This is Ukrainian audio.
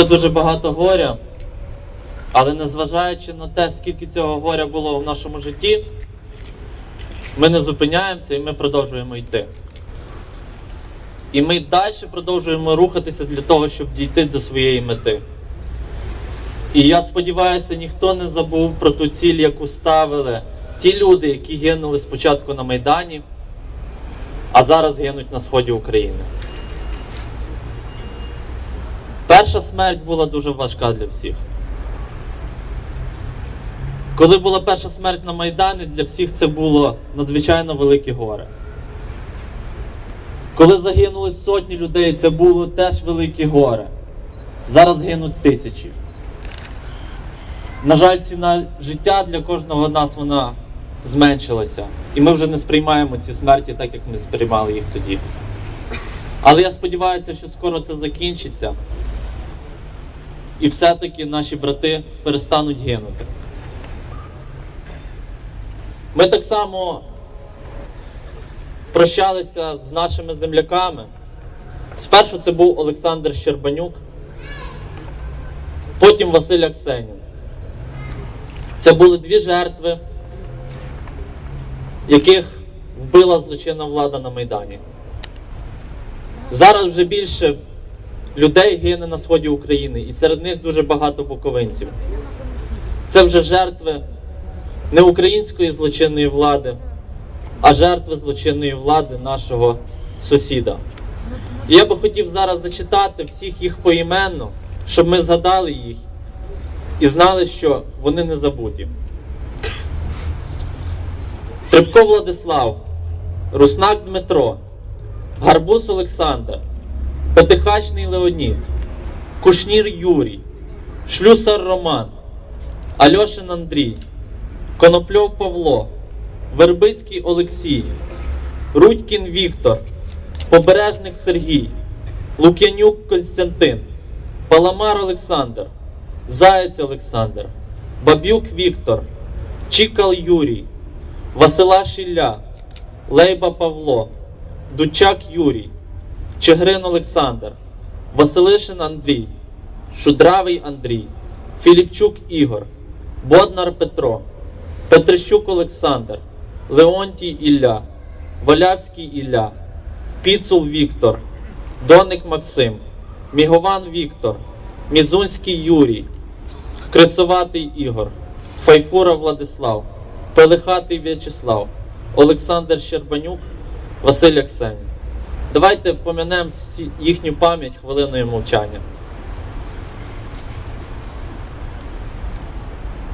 Це дуже багато горя, але незважаючи на те, скільки цього горя було в нашому житті, ми не зупиняємося і ми продовжуємо йти. І ми далі продовжуємо рухатися для того, щоб дійти до своєї мети. І я сподіваюся, ніхто не забув про ту ціль, яку ставили ті люди, які гинули спочатку на Майдані, а зараз гинуть на сході України. Перша смерть була дуже важка для всіх. Коли була перша смерть на Майдані, для всіх це було надзвичайно велике горе. Коли загинули сотні людей, це було теж велике горе. Зараз гинуть тисячі. На жаль, ціна життя для кожного з нас вона зменшилася. І ми вже не сприймаємо ці смерті так, як ми сприймали їх тоді. Але я сподіваюся, що скоро це закінчиться. І все-таки наші брати перестануть гинути. Ми так само прощалися з нашими земляками. Спершу це був Олександр Щербанюк, потім Василь Аксенін. Це були дві жертви, яких вбила злочинна влада на Майдані. Зараз вже більше людей гине на сході України, і серед них дуже багато буковинців. Це вже жертви не української злочинної влади, а жертви злочинної влади нашого сусіда. І я би хотів зараз зачитати всіх їх поіменно, щоб ми згадали їх і знали, що вони не забуті. Трипко Владислав, Руснак Дмитро, Гарбус Олександр, Петихачний Леонід, Кушнір Юрій, Шлюсар Роман, Альошин Андрій, Конопльов Павло, Вербицький Олексій, Рудькін Віктор, Побережник Сергій, Лук'янюк Константин, Паламар Олександр, Заєць Олександр, Бабюк Віктор, Чікал Юрій, Васила Шілля, Лейба Павло, Дучак Юрій, Чигрин Олександр, Василишин Андрій, Шудравий Андрій, Філіпчук Ігор, Боднар Петро, Петрищук Олександр, Леонтій Ілля, Валявський Ілля, Піцул Віктор, Доник Максим, Мігован Віктор, Мізунський Юрій, Кресоватий Ігор, Файфура Владислав, Пелихатий В'ячеслав, Олександр Щербанюк, Василь Аксенін. Давайте помянемо їхню пам'ять хвилиною мовчання.